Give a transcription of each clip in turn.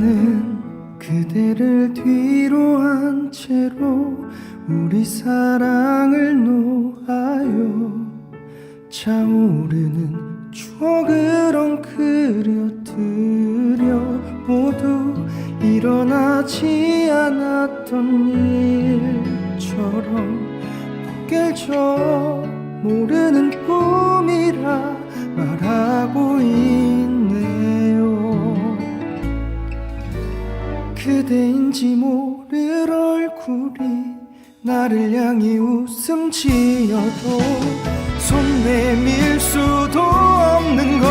나는 그대를 뒤로 한 채로 우리 사랑을 놓아요 차오르는 추억을 엉그려들여 모두 일어나지 않았던 일처럼 고개를 모르는 꿈이 그대인지 모를 얼굴이 나를 향해 웃음 지어도 손 내밀 수도 없는 거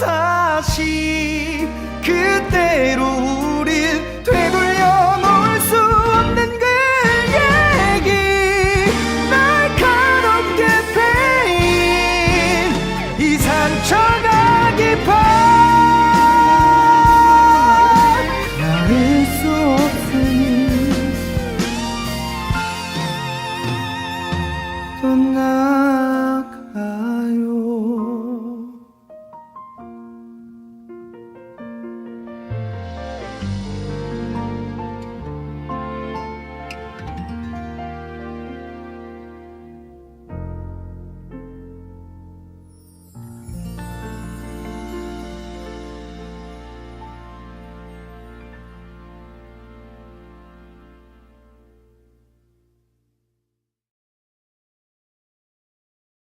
다시 그때로 우릴 되돌려 놓을 수 없는 그 얘기. 날카롭게 패인 이 상처가 깊어. 나을 수 없으니 떠나